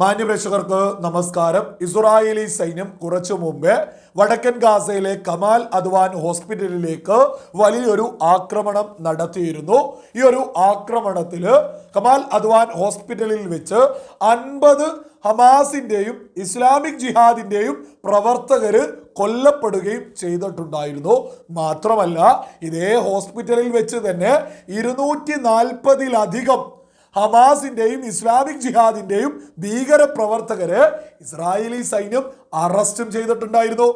മാന്യപ്രേക്ഷകർക്ക് നമസ്കാരം. ഇസ്രായേലി സൈന്യം കുറച്ചു മുമ്പേ വടക്കൻ ഗാസയിലെ കമാൽ അദ്വാൻ ഹോസ്പിറ്റലിലേക്ക് വലിയൊരു ആക്രമണം നടത്തിയിരുന്നു. ഈ ഒരു ആക്രമണത്തിൽ കമാൽ അദ്വാൻ ഹോസ്പിറ്റലിൽ വെച്ച് അൻപത് ഹമാസിന്റെയും ഇസ്ലാമിക് ജിഹാദിന്റെയും പ്രവർത്തകര് കൊല്ലപ്പെടുകയും ചെയ്തിട്ടുണ്ടായിരുന്നു. മാത്രമല്ല ഇതേ ഹോസ്പിറ്റലിൽ വെച്ച് തന്നെ ഇരുന്നൂറ്റി നാൽപ്പതിലധികം ഹമാസിന്റെയും ഇസ്ലാമിക് ജിഹാദിന്റെയും ഭീകര പ്രവർത്തകരെ ഇസ്രായേലി സൈന്യം അറസ്റ്റും ചെയ്തിട്ടുണ്ടായിരുന്നു.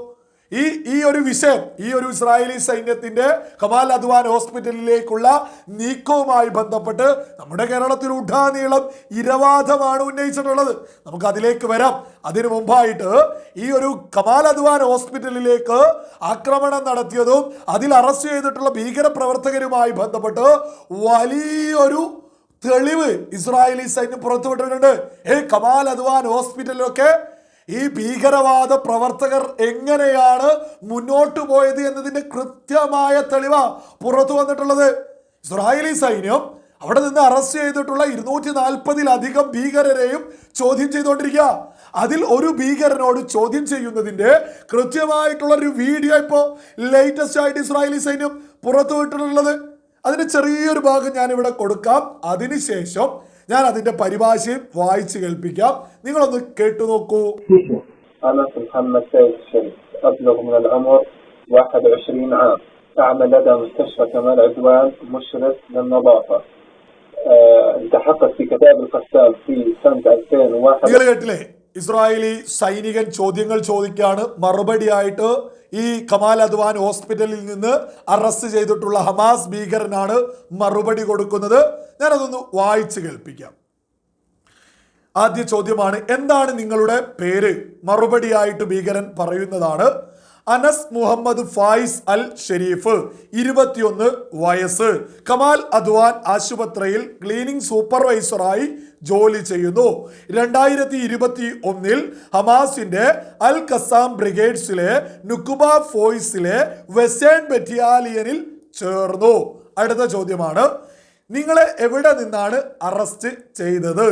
ഈ ഈ ഒരു വിഷയം ഈ ഒരു ഇസ്രായേലി സൈന്യത്തിന്റെ കമാൽ അദ്വാൻ ഹോസ്പിറ്റലിലേക്കുള്ള നീക്കവുമായി ബന്ധപ്പെട്ട് നമ്മുടെ കേരളത്തിൽ ഉഠാനീളം ഇരവാദമാണ് ഉന്നയിച്ചിട്ടുള്ളത്. നമുക്ക് അതിലേക്ക് വരാം. അതിനു മുമ്പായിട്ട് ഈ ഒരു കമാൽ അദ്വാൻ ഹോസ്പിറ്റലിലേക്ക് ആക്രമണം നടത്തിയതും അതിൽ അറസ്റ്റ് ചെയ്തിട്ടുള്ള ഭീകര പ്രവർത്തകരുമായി ബന്ധപ്പെട്ട് വലിയൊരു തെളിവ് ഇസ്രായേലി സൈന്യം പുറത്തുവിട്ടിട്ടുണ്ട് ഏ കമാൽ അദ്വാൻ ഹോസ്പിറ്റലിലൊക്കെ ഈ ഭീകരവാദ പ്രവർത്തകർ എങ്ങനെയാണ് മുന്നോട്ട് പോയത് എന്നതിന്റെ കൃത്യമായ തെളിവ പുറത്തു വന്നിട്ടുള്ളത്. ഇസ്രായേലി സൈന്യം അവിടെ നിന്ന് അറസ്റ്റ് ചെയ്തിട്ടുള്ള ഇരുന്നൂറ്റി നാൽപ്പതിലധികം ഭീകരരെയും ചോദ്യം ചെയ്തുകൊണ്ടിരിക്കുക. അതിൽ ഒരു ഭീകരനോട് ചോദ്യം ചെയ്യുന്നതിന്റെ കൃത്യമായിട്ടുള്ള ഒരു വീഡിയോ ഇപ്പോൾ ലേറ്റസ്റ്റ് ആയിട്ട് ഇസ്രായേലി സൈന്യം പുറത്തുവിട്ടിട്ടുള്ളത് അതിന് ചെറിയൊരു ഭാഗം ഞാൻ ഇവിടെ കൊടുക്കാം അതിനുശേഷം ഞാൻ അതിന്റെ പരിഭാഷയും വായിച്ചു കേൾപ്പിക്കാം നിങ്ങളൊന്ന് കേട്ടു നോക്കൂ أنا محمد سيد الشريف أبلغ من العمر 21 عام أعمل لدى مستشفى كمال عدوان مشرف للنظافة آه، التحقت في كتاب القسام في سنة 2001 നിങ്ങൾ കേട്ടില്ലേ ഇസ്രായേലി സൈനികൻ ചോദ്യങ്ങൾ ചോദിക്കുകയാണ് മറുപടിയായിട്ട് ഈ കമാൽ അദ്വാൻ ഹോസ്പിറ്റലിൽ നിന്ന് അറസ്റ്റ് ചെയ്തിട്ടുള്ള ഹമാസ് ഭീകരനാണ് മറുപടി കൊടുക്കുന്നത്. ഞാനതൊന്ന് വായിച്ചു കേൾപ്പിക്കാം. ആദ്യ ചോദ്യമാണ് എന്താണ് നിങ്ങളുടെ പേര്? മറുപടിയായിട്ട് ഭീകരൻ പറയുന്നതാണ് അനസ് മുഹമ്മദ് ഫായിസ് അൽ ഷെരീഫ് ഇരുപത്തിയൊന്ന് വയസ്സ്. കമാൽ അദ്വാൻ ആശുപത്രിയിൽ ക്ലീനിംഗ് സൂപ്പർവൈസറായി ജോലി ചെയ്യുന്നു. രണ്ടായിരത്തി ഇരുപത്തി ഒന്നിൽ ഹമാസിന്റെ അൽ കസാം ബ്രിഗേഡ്സിലെ നുക്കുബ ഫോയ്സിലെ വെസ്റ്റേൺ ബെറ്റിയാലിയനിൽ ചേർന്നു. അടുത്ത ചോദ്യമാണ് നിങ്ങളെ എവിടെ നിന്നാണ് അറസ്റ്റ് ചെയ്തത്?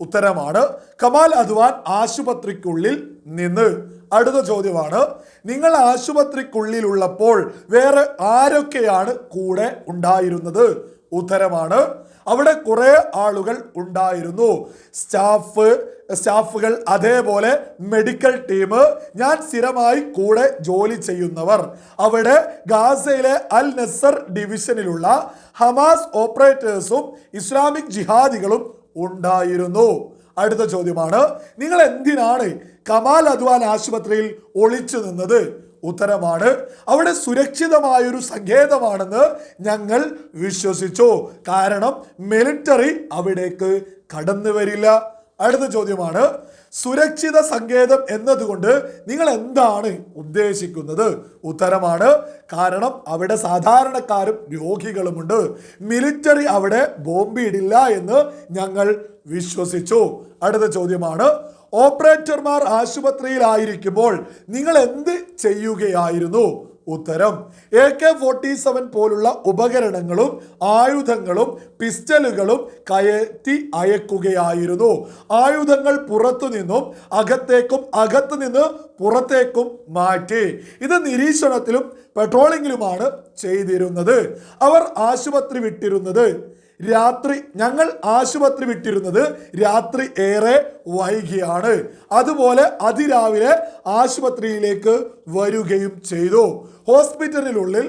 ഉത്തരമാണ് കമാൽ അദ്വാൻ ആശുപത്രിക്കുള്ളിൽ നിന്ന്. അടുത്ത ചോദ്യമാണ്. നിങ്ങൾ ആശുപത്രിക്കുള്ളിലുള്ളപ്പോൾ വേറെ ആരൊക്കെയാണ് കൂടെ ഉണ്ടായിരുന്നത്? ഉത്തരമാണ്. അവിടെ കുറേ ആളുകൾ ഉണ്ടായിരുന്നു. സ്റ്റാഫ് സ്റ്റാഫുകൾ അതേപോലെ മെഡിക്കൽ ടീം. ഞാൻ സ്ഥിരമായി കൂടെ ജോലി ചെയ്യുന്നവർ. അവിടെ ഗാസയിലെ അൽ നസർ ഡിവിഷനിലുള്ള ഹമാസ് ഓപ്പറേറ്റേഴ്സും ഇസ്ലാമിക് ജിഹാദികളും ഉണ്ടായിരുന്നു. അടുത്ത ചോദ്യമാണ്. നിങ്ങൾ എന്തിനാണ് കമാൽ അദ്വാൻ ആശുപത്രിയിൽ ഒളിച്ചു നിന്നത്? ഉത്തരമാണ് അവിടെ സുരക്ഷിതമായൊരു സങ്കേതമാണെന്ന് ഞങ്ങൾ വിശ്വസിച്ചു. കാരണം മിലിറ്ററി അവിടേക്ക് കടന്നു വരില്ല അടുത്ത ചോദ്യമാണ്. സുരക്ഷിത സങ്കേതം എന്നതുകൊണ്ട് നിങ്ങൾ എന്താണ് ഉദ്ദേശിക്കുന്നത്? ഉത്തരമാണ് കാരണം അവിടെ സാധാരണക്കാരും രോഗികളുമുണ്ട്. മിലിറ്ററി അവിടെ ബോംബിടില്ല എന്ന് ഞങ്ങൾ വിശ്വസിച്ചു. അടുത്ത ചോദ്യമാണ് ഓപ്പറേറ്റർമാർ ആശുപത്രിയിലായിരിക്കുമ്പോൾ നിങ്ങൾ എന്ത് ചെയ്യുകയായിരുന്നു? ഉത്തരം. എ കെ ഫോർട്ടി സെവൻ പോലുള്ള ഉപകരണങ്ങളും ആയുധങ്ങളും പിസ്റ്റലുകളും കയറ്റി അയക്കുകയായിരുന്നു. ആയുധങ്ങൾ പുറത്തു നിന്നും അകത്തേക്കും അകത്തു നിന്ന് പുറത്തേക്കും മാറ്റി. ഇത് നിരീക്ഷണത്തിലും പെട്രോളിങ്ങിലുമാണ് ചെയ്തിരുന്നത്. അവർ ആശുപത്രി വിട്ടിരുന്നത്. രാത്രി ഞങ്ങൾ ആശുപത്രി വിട്ടിരുന്നത് രാത്രി ഏറെ വൈകിയാണ്. അതുപോലെ അതിരാവിലെ ആശുപത്രിയിലേക്ക് വരികയും ചെയ്തു. ഹോസ്പിറ്റലിനുള്ളിൽ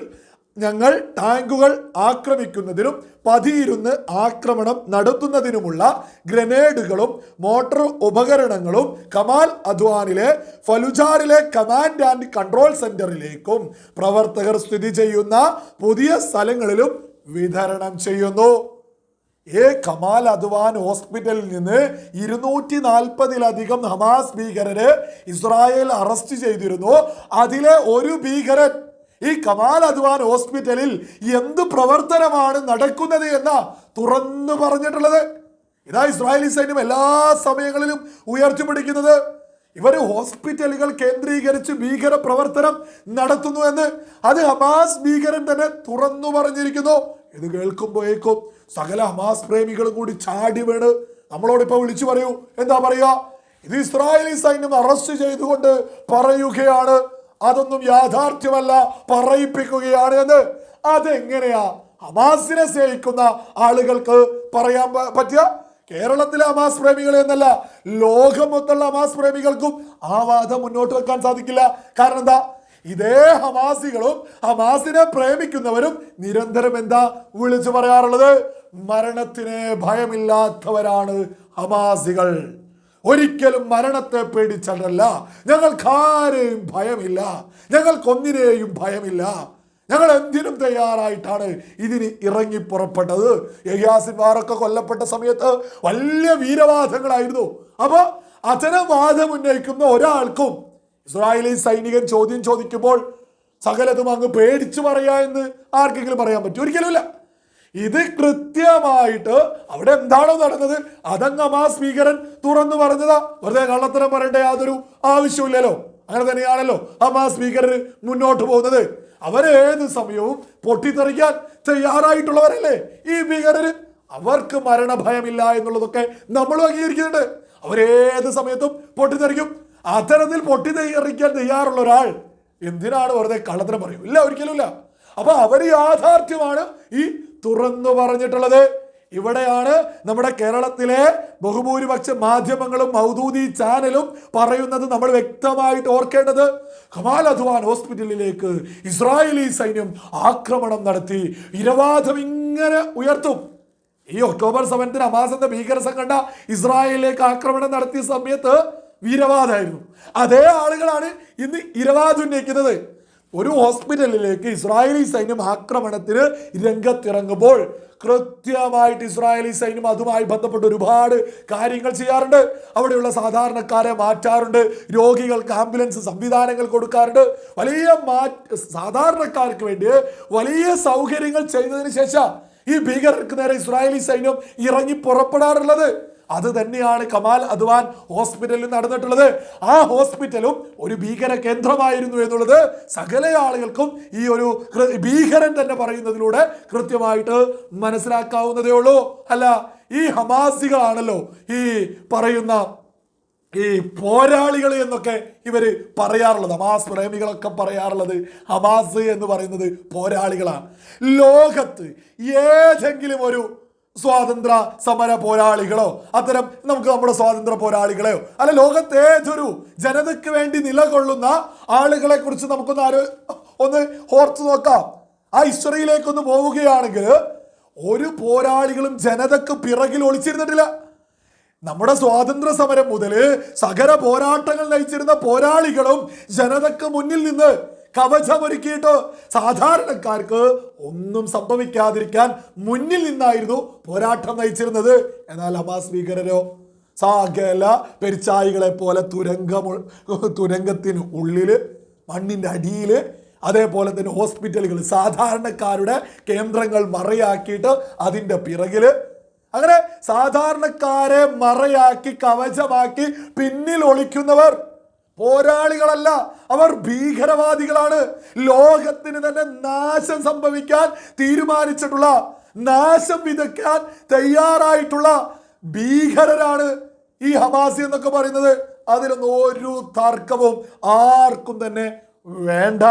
ഞങ്ങൾ ടാങ്കുകൾ ആക്രമിക്കുന്നതിനും പതിയിരുന്ന് ആക്രമണം നടത്തുന്നതിനുമുള്ള ഗ്രനേഡുകളും മോട്ടോർ ഉപകരണങ്ങളും കമാൽ അദ്വാനിലെ ഫലുജാറിലെ കമാൻഡ് ആൻഡ് കൺട്രോൾ സെന്ററിലേക്കും പ്രവർത്തകർ സ്ഥിതി ചെയ്യുന്ന പുതിയ സ്ഥലങ്ങളിലും വിതരണം ചെയ്യുന്നു. ഏ കമാൽ അദ്വാൻ ഹോസ്പിറ്റലിൽ നിന്ന് ഇരുന്നൂറ്റി നാൽപ്പതിലധികം ഹമാസ് ഭീകരരെ ഇസ്രായേൽ അറസ്റ്റ് ചെയ്തിരുന്നു. അതിലെ ഒരു ഭീകരൻ ഈ കമാൽ അദ്വാൻ ഹോസ്പിറ്റലിൽ എന്ത് പ്രവർത്തനമാണ് നടക്കുന്നത് എന്ന തുറന്നു പറഞ്ഞിട്ടുള്ളത്. ഇതാ ഇസ്രായേലി സൈന്യം എല്ലാ സമയങ്ങളിലും ഉയർത്തിപ്പിടിക്കുന്നത് ഇവർ ഹോസ്പിറ്റലുകൾ കേന്ദ്രീകരിച്ച് ഭീകര പ്രവർത്തനം നടത്തുന്നു എന്ന് അത് ഹമാസ് ഭീകരൻ തന്നെ തുറന്നു പറഞ്ഞിരിക്കുന്നു. ഇത് കേൾക്കുമ്പോഴേക്കും സകല ഹമാസ് പ്രേമികളും കൂടി ചാടി വീണ് നമ്മളോട് ഇപ്പൊ വിളിച്ചു പറയൂ. എന്താ പറയുക? ഇത് ഇസ്രായേലി സൈന്യം അറസ്റ്റ് ചെയ്തുകൊണ്ട് പറയുകയാണ്. അതൊന്നും യാഥാർത്ഥ്യമല്ല പറയിപ്പിക്കുകയാണ് എന്ന്. അതെങ്ങനെയാ? ഹമാസിനെ സ്നേഹിക്കുന്ന ആളുകൾക്ക് പറയാൻ പ- പറ്റുക കേരളത്തിലെ അമാസ് പ്രേമികളെ എന്നല്ല ലോകം മൊത്തമുള്ള ഹമാസ് പ്രേമികൾക്കും ആ വാദം മുന്നോട്ട് വെക്കാൻ സാധിക്കില്ല. കാരണം എന്താ? ഇതേ ഹമാസികളും ഹമാസിനെ പ്രേമിക്കുന്നവരും നിരന്തരം എന്താ വിളിച്ചു പറയാറുള്ളത്? മരണത്തിന് ഭയമില്ലാത്തവരാണ് ഹമാസികൾ. ഒരിക്കലും മരണത്തെ പേടിച്ചതല്ല ഞങ്ങൾക്കാരെയും ഭയമില്ല. ഞങ്ങൾക്കൊന്നിനെയും ഭയമില്ല. ഞങ്ങൾ എന്തിനും തയ്യാറായിട്ടാണ് ഇതിന് ഇറങ്ങി പുറപ്പെട്ടത്. യഹ്യാസിന്മാരൊക്കെ കൊല്ലപ്പെട്ട സമയത്ത് വലിയ വീരവാദങ്ങളായിരുന്നു. അപ്പോൾ അത്തരം വാദം ഉന്നയിക്കുന്ന ഒരാൾക്കും ഇസ്രായേലി സൈനികൻ ചോദ്യം ചോദിക്കുമ്പോൾ സകലതും അങ്ങ് പേടിച്ചു പറയാ എന്ന് ആർക്കെങ്കിലും പറയാൻ പറ്റും? ഒരിക്കലുമില്ല. ഇത് കൃത്യമായിട്ട് അവിടെ എന്താണോ നടന്നത് അതങ്ങ് ഭീകരൻ തുറന്നു പറഞ്ഞതാ. വെറുതെ കള്ളത്തരം പറയേണ്ട യാതൊരു ആവശ്യമില്ലല്ലോ അങ്ങനെ തന്നെയാണല്ലോ ആ സ്പീക്കർ മുന്നോട്ട് പോകുന്നത്. അവരേത് സമയവും പൊട്ടിത്തെറിക്കാൻ തയ്യാറായിട്ടുള്ളവരല്ലേ ഈ ഭീകരര്? അവർക്ക് മരണഭയമില്ല എന്നുള്ളതൊക്കെ നമ്മൾ അംഗീകരിക്കുന്നുണ്ട്. അവരേത് സമയത്തും പൊട്ടിത്തെറിക്കും. അത്തരത്തിൽ പൊട്ടിത്തെറിക്കാൻ തയ്യാറുള്ള ഒരാൾ എന്തിനാണ് വെറുതെ കള്ളത്തരം പറയും? ഇല്ല ഒരിക്കലും ഇല്ല അപ്പൊ അവർ യാഥാർത്ഥ്യമാണ് ഈ തുറന്നു പറഞ്ഞിട്ടുള്ളത്. ഇവിടെയാണ് നമ്മുടെ കേരളത്തിലെ ബഹുഭൂരിപക്ഷ മാധ്യമങ്ങളും മൗദൂദി ചാനലും പറയുന്നത് നമ്മൾ വ്യക്തമായിട്ട് ഓർക്കേണ്ടത്. കമാൽ അധ്വാൻ ഹോസ്പിറ്റലിലേക്ക് ഇസ്രായേലി സൈന്യം ആക്രമണം നടത്തി. ഇരവാദം ഇങ്ങനെ ഉയർത്തും. ഈ ഒക്ടോബർ സെവൻത്തിന് ഹമാസിന്റെ ഭീകര സംഘടന ഇസ്രായേലിലേക്ക് ആക്രമണം നടത്തിയ സമയത്ത് വീരവാദായിരുന്നു അതേ ആളുകളാണ് ഇന്ന് ഇരവാദ് ഉന്നയിക്കുന്നത്. ഒരു ഹോസ്പിറ്റലിലേക്ക് ഇസ്രായേലി സൈന്യം ആക്രമണത്തിന് രംഗത്തിറങ്ങുമ്പോൾ കൃത്യമായിട്ട് ഇസ്രായേലി സൈന്യം അതുമായി ബന്ധപ്പെട്ട് ഒരുപാട് കാര്യങ്ങൾ ചെയ്യാറുണ്ട്. അവിടെയുള്ള സാധാരണക്കാരെ മാറ്റാറുണ്ട്. രോഗികൾക്ക് ആംബുലൻസ് സംവിധാനങ്ങൾ കൊടുക്കാറുണ്ട്. വലിയ മാറ്റ സാധാരണക്കാർക്ക് വേണ്ടി വലിയ സൗകര്യങ്ങൾ ചെയ്തതിന് ശേഷം ഈ ഭീകരർക്ക് നേരെ ഇസ്രായേലി സൈന്യം ഇറങ്ങി പുറപ്പെടാറുള്ളത്. അത് തന്നെയാണ് കമാൽ അദ്വാൻ ഹോസ്പിറ്റലിൽ നടന്നിട്ടുള്ളത്. ആ ഹോസ്പിറ്റലും ഒരു ഭീകര കേന്ദ്രമായിരുന്നു എന്നുള്ളത് സകല ആളുകൾക്കും ഈ ഒരു ഭീകരൻ തന്നെ പറയുന്നതിലൂടെ കൃത്യമായിട്ട് മനസ്സിലാക്കാവുന്നതേ ഉള്ളൂ. അല്ല ഈ ഹമാസികളാണല്ലോ ഈ പറയുന്ന ഈ പോരാളികൾ എന്നൊക്കെ ഇവർ പറയാറുള്ളത്. ഹമാസ് പ്രേമികളൊക്കെ പറയാറുള്ളത്. ഹമാസ് എന്ന് പറയുന്നത് പോരാളികളാണ്. ലോകത്ത് ഏതെങ്കിലും ഒരു സ്വാതന്ത്ര്യ സമര പോരാളികളോ അത്തരം നമുക്ക് നമ്മുടെ സ്വാതന്ത്ര്യ പോരാളികളെയോ അല്ല ലോകത്തേതൊരു ജനതയ്ക്ക് വേണ്ടി നിലകൊള്ളുന്ന ആളുകളെ കുറിച്ച് നമുക്കൊന്ന് ആരോ ഒന്ന് ഓർത്തു നോക്കാം. ആ ഹിസ്റ്ററിയിലേക്കൊന്ന് പോവുകയാണെങ്കിൽ ഒരു പോരാളികളും ജനതക്ക് പിറകിൽ ഒളിച്ചിരുന്നിട്ടില്ല. നമ്മുടെ സ്വാതന്ത്ര്യ സമരം മുതൽ സകല പോരാട്ടങ്ങൾ നയിച്ചിരുന്ന പോരാളികളും ജനതക്ക് മുന്നിൽ നിന്ന് കവചമൊരുക്കിയിട്ട് സാധാരണക്കാർക്ക് ഒന്നും സംഭവിക്കാതിരിക്കാൻ മുന്നിൽ നിന്നായിരുന്നു പോരാട്ടം നയിച്ചിരുന്നത്. എന്നാൽ ഹമാസ് ഭീകരരോ സാഗല പെരിച്ചായികളെ പോലെ തുരങ്കമു തുരങ്കത്തിന് ഉള്ളിൽ മണ്ണിന്റെ അടിയിൽ അതേപോലെ തന്നെ ഹോസ്പിറ്റലുകൾ സാധാരണക്കാരുടെ കേന്ദ്രങ്ങൾ മറയാക്കിയിട്ട് അതിന്റെ പിറകിൽ അങ്ങനെ സാധാരണക്കാരെ മറയാക്കി കവചമാക്കി പിന്നിൽ ഒളിക്കുന്നവർ പോരാളികളല്ല അവർ ഭീകരവാദികളാണ്. ലോകത്തിന് തന്നെ നാശം സംഭവിക്കാൻ തീരുമാനിച്ചിട്ടുള്ള നാശം വിതയ്ക്കാൻ തയ്യാറായിട്ടുള്ള ഭീകരരാണ് ഈ ഹമാസി എന്നൊക്കെ പറയുന്നത്. അതിലൊന്നും ഒരു തർക്കവും ആർക്കും തന്നെ വേണ്ട.